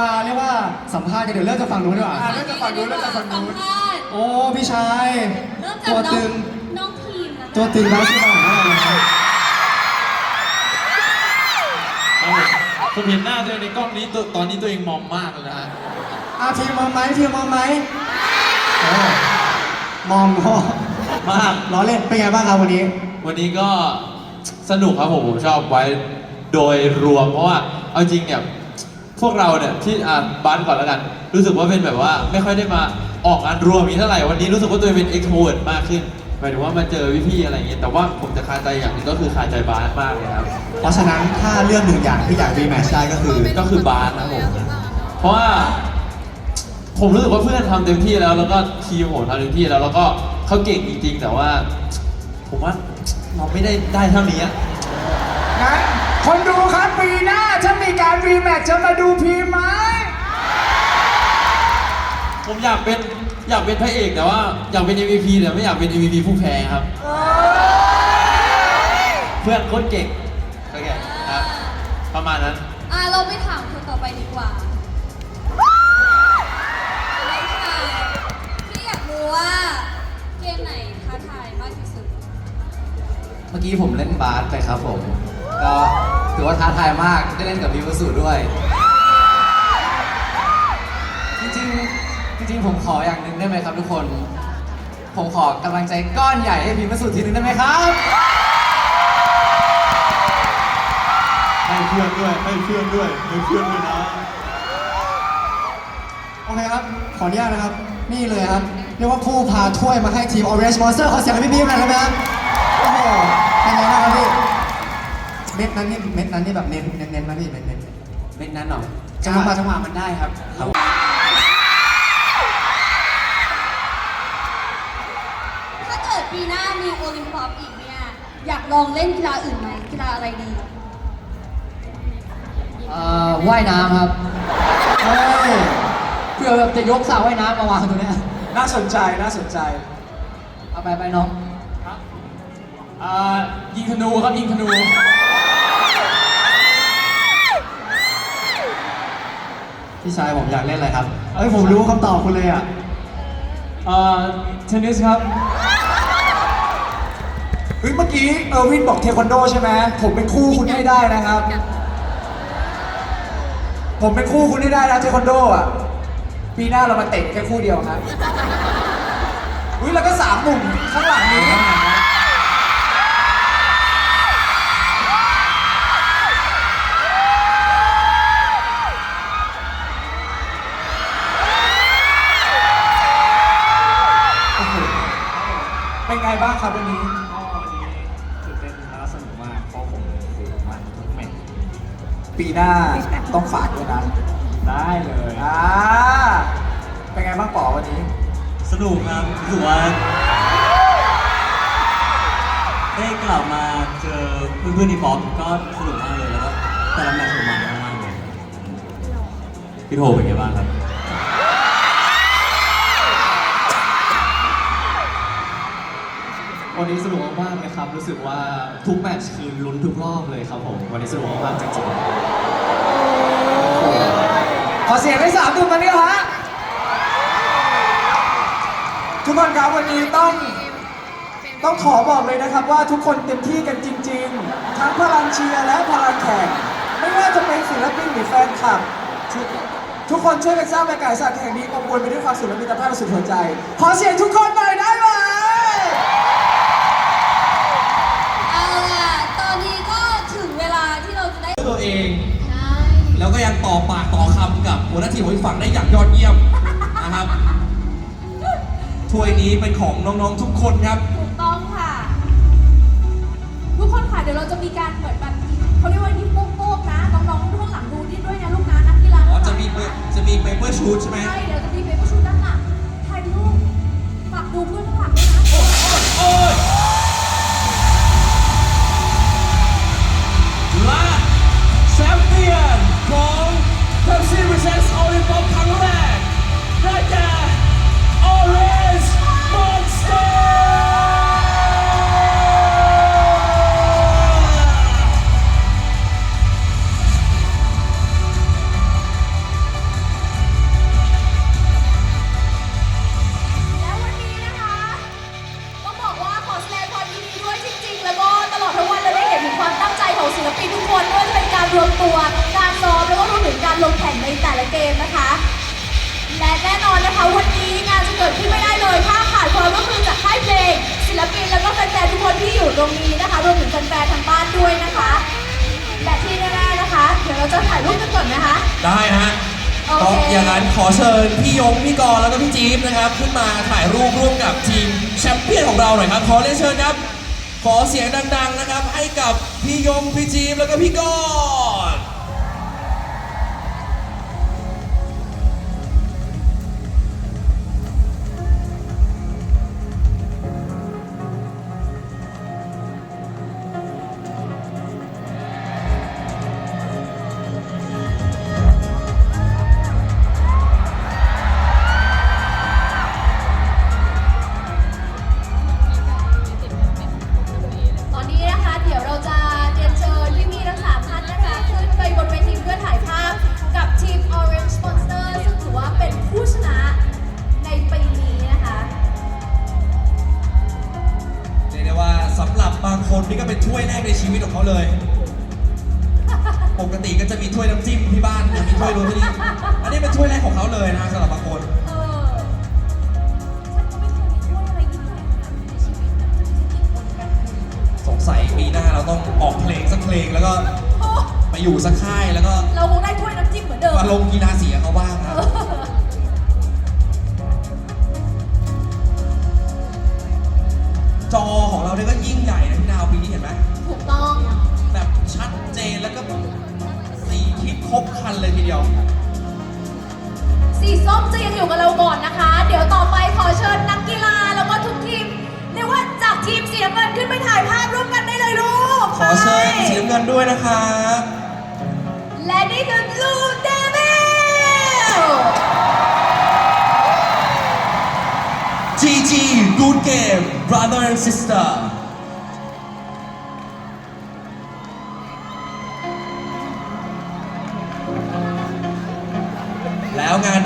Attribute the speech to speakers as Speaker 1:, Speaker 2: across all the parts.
Speaker 1: มาเรียกว่าสัมภาษณ์กันเดี๋ยวเริ่มจากฝั่งนู้นดีกว่า
Speaker 2: อะเริ่มจากฝั่งนู้นเริ่มจากฝั่งนู้น
Speaker 3: สัมภาษณ์
Speaker 1: โอ้พี่ชาย
Speaker 3: เริ่มจาก
Speaker 1: ตัว
Speaker 3: น้อ
Speaker 1: ตึ
Speaker 3: ง
Speaker 1: ง
Speaker 3: น้องพีมนะคะ
Speaker 1: ตัวตึงร้านที่บ้านของเราเลย
Speaker 4: ผมเห็นหน้าตัวเองในกล้องนี้ตัวตอนนี้ตัวเองมอมมากเลยนะฮะ
Speaker 1: อาทีมมอมไหมทีมมอมไหมโอ้มอมพอ
Speaker 4: มาก
Speaker 1: ล้อเล่นเป็นไงบ้างครับวันนี้
Speaker 4: วันนี้ก็สนุกครับผมผมชอบไว้โดยรวมเพราะว่าเอาจริงเนี่ย พวกเราเนี่ยที่อ่าบ้านก่อนแล้วกัน รู้สึกว่าเป็นแบบว่าไม่ค่อยได้มาออกงานรวมนี้เท่าไหร่วันนี้รู้สึกว่าตัวเองเป็น extrovert มากขึ้นหมายถึงว่ามาเจอพี่ๆอะไรอย่างเงี้ยแต่ว่าผมจะคาใจอย่างหนึงก็คือคาใจบาสมากเลยครับ
Speaker 1: เพราะฉะนั้นถ้าเลือกหนึ่งอย่างที่อยากรีแมตช์ได้ก็คือ
Speaker 4: ก็คือบาสนะครับผมเพราะว่าผมรู้สึกว่าเพื่อนทำเต็มที่แล้ว แล้วก็ทีมผมทำเต็มที่แล้วแล้วก็เขาเก่งจริงๆ แต่ว่า ผมว่าเราไม่ได้ได้เท่านี้อะ
Speaker 2: งั้นคนดูครับปีหน้าถ้ามี การรีแมตช์จะมาดูพีมไหม
Speaker 4: ผมอยากเป็นอยากเป็นพระเอกแต่ว่าอยากเป็น MVP แต่ไม่อยากเป็น MVP ผู้แพ้ครับ เพื่อนโคตรเก่งโอเคครับ ประมาณนั้น
Speaker 3: อะเราไปถามคนต่อไปดีกว่าน้องชายพี่อยากรู้ว่าเกมไหนท้าทายมากที่สุด
Speaker 5: เมื่อกี้ผมเล่นบาสไปครับผม ก็ ถือว่าท้าทายมากได้เล่นกับพิวสุด้วย จริงๆจริงๆผมขออย่างหนึ่งได้ไหมครับทุกคน ผมขอกำลังใจก้อนใหญ่ให้พิมพ์สุทีหนึงได้ไหมครับ
Speaker 4: ให้เพื่อนด้วยให้เพื่อนด้วยให้เพื่อนด้วยนะ
Speaker 1: โอเคครับ ขออนุญาตนะครับ นี่เลยครับ เรียกว่าผู้พาถ้วยมาให้ทีม Orange Monster ขอเสียงให้พี่พีมหน่อยได้ไหมครับ โอ้โหเป็นไงบ้างครับพี่ เม็ดนั้นนี่เม็ดนั้นนี่แบบเน้นเน้นเน้นนะพี่เน้นเน้น
Speaker 5: เป็นนั้นหรอ
Speaker 1: จังหวะ
Speaker 5: จังหวะมันได้ครับครับ
Speaker 3: ถ้าเกิดปีหน้ามีโอลิมปิกอีกเนี่ยอยากลองเล่นกีฬาอื่นไหมกีฬาอะไรดี
Speaker 5: เอ่อว่ายน้ำครับ
Speaker 1: เฮ้ย
Speaker 5: เพื่อแบบจะยกสระว่ายน้ำมาวางตรงเนี้ย
Speaker 2: น่าสนใจน่าสนใจ
Speaker 5: เอาไปไปน้อง
Speaker 4: อ่ายิงธนูครับยิงธนู
Speaker 1: พี่ชายผมอยากเล่นอะไรครับ เอ้ยผมรู้คำตอบคุณเลยอะ
Speaker 4: เอ่อเทนนิสครับ
Speaker 2: เฮ้ยเมื่อกี้เออร์วินบอกเทควันโดใช่ไหมผมเป็นคู่คุณให้ได้นะครับ ผมเป็นคู่คุณให้ได้นะเทควันโดอะ ปีหน้าเรามาเตะแค่คู่เดียวครับอุ้ยแล้วก็สามหนุ่มข้างหลัง ปีหน้าต้องฝากด้วยนะ
Speaker 6: ได้เลย
Speaker 2: อ่าเป็นไงบ้างป๋อวันนี้
Speaker 6: สนุกครับรู้สึกว่าได้กลับมาเจอเพื่อนๆในป๊อปก็สนุกมากเลยแล้วก็แต่ละแมตช์สนุกมากมากๆเลยพี่โทเป็นไงบ้างครับ
Speaker 5: วันนี้สนุกมากๆเลยครับ รู้สึกว่าทุกแมตช์คือลุ้นทุกรอบเลยครับผม วันนี้สนุกมากๆจริงๆ
Speaker 2: ขอเสียงให้สามหนุ่มมาเนี่ยฮะทุกคนครับวันนี้ต้องต้องขอบอกเลยนะครับว่าทุกคนเต็มที่กันจริง ๆ ทั้งพลังเชียร์และพลังแข่งไม่ว่าจะเป็นศิลปินหรือแฟนคลับ ทุกทุกคนช่วยกันสร้างบรรยากาศแห่งนี้อบอวลไปด้วยความสุขและมิตรภาพสุดหัวใจ ขอเสียงทุกคนหน่อย
Speaker 3: ต่อ
Speaker 7: ปากต่อคำกับหัวหน้าทีมของอีกฝั่งได้อย่างยอดเยี่ยมนะครับถ้วยนี้เป็นของน้องๆทุกคนครับ
Speaker 3: ถูกต้องค่ะ ทุกคนค่ะเดี๋ยวเราจะมีการเหมือนแบบเขาเรียกว่ายิ้มโป๊กๆนะน้องๆข้างหลังดูนี่ด้วยนะลูกนะนักกีฬา
Speaker 7: อ๋อ
Speaker 3: ข้างหลัง
Speaker 7: จะมีเปจะมีเปเปอร์ชูดใช่ไหม
Speaker 3: ใช่เดี๋ยวจะมีเปเปอร์ชูด้านหลังถ่ายรูปฝากดูเพื่อนข้างหลังด้วยนะ
Speaker 7: โอ้ยและ เก
Speaker 3: มนะคะ และแน่นอนนะคะวันนี้งานจะเกิดขึ้นไม่ได้เลยถ้าขาดความร่วมมือจากค่ายเพลง ศิลปินแล้วก็แฟนๆทุกคนที่อยู่ตรงนี้นะคะรวมถึงแฟนๆทางบ้านด้วยนะคะและที่แน่ๆนะคะ เดี๋ยวเราจะถ่ายรูปกันก่อนนะคะ
Speaker 7: ได้ฮะ
Speaker 3: โอเค
Speaker 7: ก็อย่างนั้นขอเชิญพี่ยงพี่กรณ์แล้วก็พี่จี๊บนะครับ ขึ้นมาถ่ายรูปร่วมกับทีมแชมเปี้ยนของเราหน่อยครับ ขอเรียนเชิญครับ ขอเสียงดัง ๆนะครับ ให้กับพี่ยงพี่จี๊บแล้วก็พี่กรณ์
Speaker 3: รับบา
Speaker 7: งคนนี่ก็เป็นถ้วยแรกในชีวิตของเขาเลย ปกติก็จะมีถ้วยน้ำจิ้มที่บ้านมีถ้วยรู้นที่นี่อันนี้เป็นถ้วยแรกของเขาเลยนะสำหรับบางคน
Speaker 3: เออฉันก็ไม่เคยมีถ้วยอะไรยิ่งใหญ่ขนาดนี้ในชีวิตนะจะมีกี่คนกัน
Speaker 7: สงสัยปีหน้าเราต้องออกเพลงสักเพลงแล้วก็
Speaker 3: โอ้
Speaker 7: ไปอยู่สักค่ายแล้วก็
Speaker 3: เราคงได้ถ้วยน้ำจิ้มเหมือนเดิม
Speaker 7: มาลงกีฬาสีกับเขาบ้างครับจอของเราเนี่ยก็ยิ่งใหญ่นะ สี
Speaker 3: ส้มจะยังอยู่กับเราก่อนนะคะ เดี๋ยวต่อไปขอเชิญนักกีฬาแล้วก็ทุกทีมเรียกว่าจากทีมสีน้ำเงินขึ้นไปถ่ายภาพร่วมกันได้เลยลูก
Speaker 7: ขอเชิญ
Speaker 3: ไป
Speaker 7: สีน้ำเงินด้วยนะครับ
Speaker 3: และนี่คือลูเดวิล
Speaker 7: GG Good Game Brother and Sister แล้วง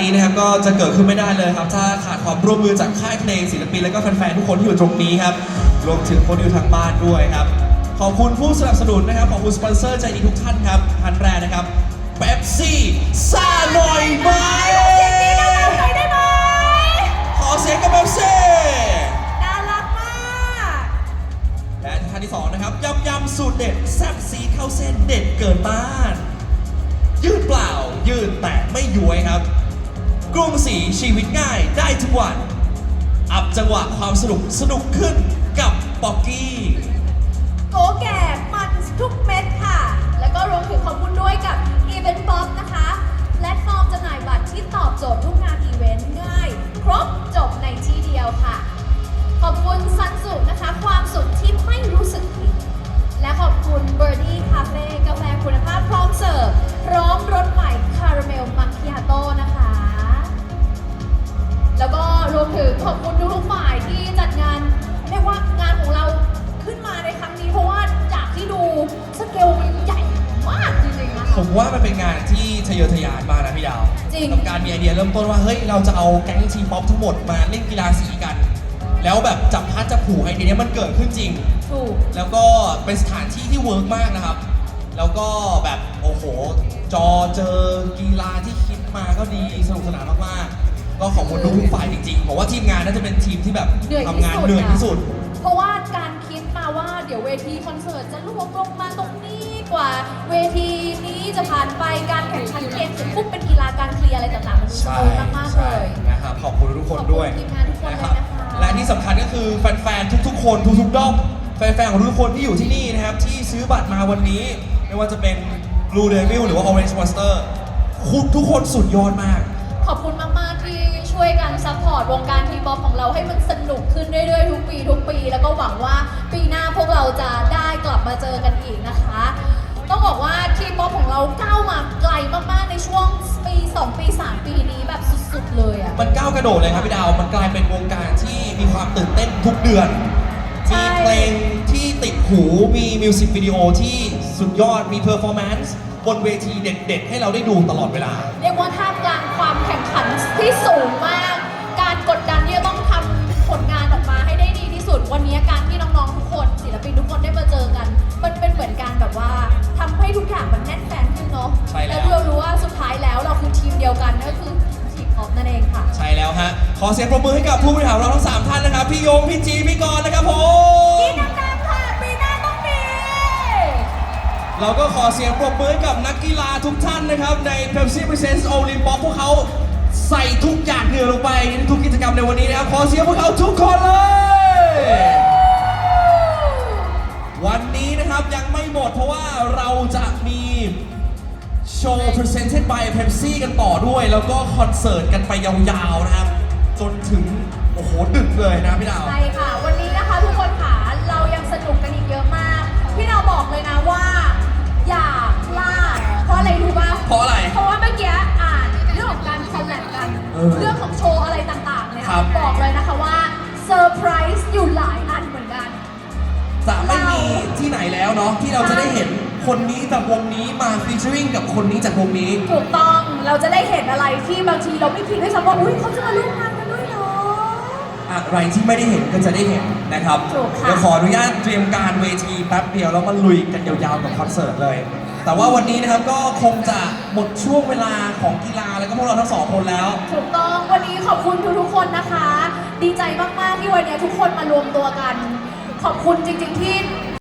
Speaker 7: นนี้นะครับก็จะเกิดขึ้นไม่ได้เลยครับ ถ้าขาดความร่วมมือจากค่ายเพลงศิลปินและก็แฟนๆทุกคนที่อยู่ตรงนี้ครับรวมถึงคนที่อยู่ทางบ้านด้วยครับ ขอบคุณผู้สนับสนุนนะครับขอบคุณสปอนเซอร์ใจดีทุกท่านครับท่านแรกนะครับเป๊ปซี่ซ่าหน่อยไหม
Speaker 3: เสียงนี้ดังๆหน่อยได้ไหม
Speaker 7: ขอเสียงกับเป๊ปซี่
Speaker 3: น่ารักมาก
Speaker 7: และท่านที่สองนะครับยำยำสูตรเด็ดแซ่บซีดเข้าเส้นเด็ดเกินต้าน ยืดเปล่า ยืดแต่ไม่ย้วยครับ กรุงศรีชีวิตง่ายได้ทุกวัน อัพจังหวะความสนุกสนุกขึ้นกับป๊อกกี้
Speaker 3: โกแก่มันทุกเม็ดค่ะ แล้วก็รวมถึงขอบคุณด้วยกับ Event Pop นะคะแพลตฟอร์มจำหน่ายบัตรที่ตอบโจทย์ทุกงานอีเวนต์ง่าย ครบจบในที่เดียวค่ะ ขอบคุณ มว่ามันเป็
Speaker 7: นงานที่ทะเยอทะยานมากนะพี่ดาว
Speaker 3: จริง
Speaker 7: กับการมีไอเดียเริ่มต้นว่าเฮ้ยเราจะเอาแก๊งทีป๊อปทั้งหมดมาเล่นกีฬาสีกัน แล้วแบบจับพัดจับผูกไอเดียเนี้ยมันเกิดขึ้นจริง
Speaker 3: ถูก
Speaker 7: แล้วก็เป็นสถานที่ที่เวิร์กมากนะครับ แล้วก็แบบโอ้โห จอเจอกีฬาที่คิดมาก็ดีสนุกสนานมากๆ ก็ขอบคุณทุกๆฝ่ายจริงๆผมว่าทีมงานน่าจะเป็นทีมที่แบบ
Speaker 3: เหนื่อย
Speaker 7: ทำ
Speaker 3: ที่
Speaker 7: งาน
Speaker 3: สุด
Speaker 7: เหนื่อยที่สุด
Speaker 3: เพราะว่าการคิดมาว่าเดี๋ยวเวทีคอนเสิร์ตจะรวบลงมาตรงนี้ กว่าเวทีนี้จะผ่านไปการแข่งขันเกมเสร็จปุ๊บเป็นกีฬาการเคลียร์อะไรต่างๆมันส
Speaker 7: ใช่
Speaker 3: นุกมากๆเล
Speaker 7: ใช่
Speaker 3: ย
Speaker 7: นะครับขอบคุณทุกคนด้วย
Speaker 3: ขอบคุณทีมงานทุกคนเลยนะคะ
Speaker 7: และที่สำคัญก็คือแฟนๆทุกๆ คนทุกๆด้อมแฟนๆของทุกคนที่อยู่ที่นี่นะครับที่ซื้อบัตรมาวันนี้ ไม่ว่าจะเป็น Blue Devil หรือว่า Orange Monster คุณทุกคนสุดยอดมาก
Speaker 3: ขอบคุณมาก ๆ ที่ช่วยกันซัพพอร์ตวงการทีป๊อปของเราให้มันสนุกขึ้นเรื่อยๆ ทุกปี ทุกปี แล้วก็หวังว่าปีหน้าพวกเราจะได้กลับมาเจอกันอีกนะคะ ต้องบอกว่าทีป๊อปของเราก้าวมาไกลมากๆในช่วงปี2ปี3ปีนี้แบบสุดๆเลยอะ
Speaker 7: มันก้าวกระโดดเลยครับพี่ดาว มันกลายเป็นวงการที่มีความตื่นเต้นทุกเดือน
Speaker 3: ใช่
Speaker 7: มีเพลงที่ติดหู มีมิวสิกวิดีโอที่สุดยอด มีเพอร์ฟอร์แมนซ์บนเวทีเด็ดๆ ให้เราได้ดูตลอดเวลา
Speaker 3: เรียกว่าท่ามกลางความแข่งขันที่สูงมาก การกดดันที่จะต้องทำผลงานออกมาให้ได้ดีที่สุด วันนี้การที่น้องๆทุกคนศิลปินทุกคนได้มาเจอกัน มันเป็นเหมือนการแบบว่า ทุกอย่างมันแน่นแฟนขึ้นเนาะ
Speaker 7: ใช่แล้ว
Speaker 3: แล้วเรารู้ว่าสุดท้ายแล้วเราคือทีมเดียวกันก็คือทีมออฟนั่นเองค่ะ
Speaker 7: ใช่แล้วฮะ ขอเสียงปรบมือให้กับผู้บริหารเราทั้ง3ท่านนะครับ พี่โยง พี่จี พี่กรณ์นะครับผม
Speaker 3: ปีดังๆค่ะปีหน้าต้องมี
Speaker 7: เราก็ขอเสียงปรบมือให้กับนักกีฬาทุกท่านนะครับ ใน Pepsi Presents Olympus พวกเขาใส่ทุกอย่างเหนือลงไปในทุกกิจกรรมในวันนี้นะครับ ขอเสียงพวกเขาทุกคนเลย วันนี้นะครับยังไม่หมดเพราะว่าเราจะมีโชว์ Presented by Pepsi กันต่อด้วย แล้วก็คอนเสิร์ตกันไปยาวๆนะครับ จนถึง โอ้โห ดึกเลยนะพี่ดาว
Speaker 3: ใช่ค่ะ วันนี้นะคะทุกคนค่ะ เรายังสนุกกันอีกเยอะมาก พี่เราบอกเลยนะว่า อย่าพลาด เพราะอะไรรู้ป่ะ
Speaker 7: เพราะอะไร
Speaker 3: เพราะว่าเมื่อกี้อ่านเรื่องของการคอลแลบกัน
Speaker 7: เออ
Speaker 3: เรื่องของโชว์อะไรต่างๆเนี่ย
Speaker 7: ครับ
Speaker 3: บอกเลยนะคะว่าเซอร์ไพรส์อยู่
Speaker 7: ที่ไหนแล้วเนาะที่เราจะได้เห็นคนนี้จากวงนี้มาฟีเจอริงกับคนนี้จากวงนี้
Speaker 3: ถูกต้องเราจะได้เห็นอะไรที่บางทีเราไม่คิดด้วยซ้ำว่าอุ้ยเขาจะมาร่วมงานกันด้วยเหรอ
Speaker 7: อะไรที่ไม่ได้เห็นก็จะได้เห็นนะครับ
Speaker 3: ถูกค่ะ
Speaker 7: เดี๋ยวขออนุญาตเตรียมการเวทีแป๊บเดียวแล้วมาลุยกันยาวๆกับคอนเสิร์ตเลย แต่ว่าวันนี้นะครับก็คงจะหมดช่วงเวลาของกีฬาแล้วก็พวกเราทั้งสองคนแล้ว
Speaker 3: ถูกต้องวันนี้ขอบคุณทุกๆคนนะคะ ดีใจมากๆที่วันนี้ทุกคนมารวมตัวกัน ขอบคุณจริงๆที่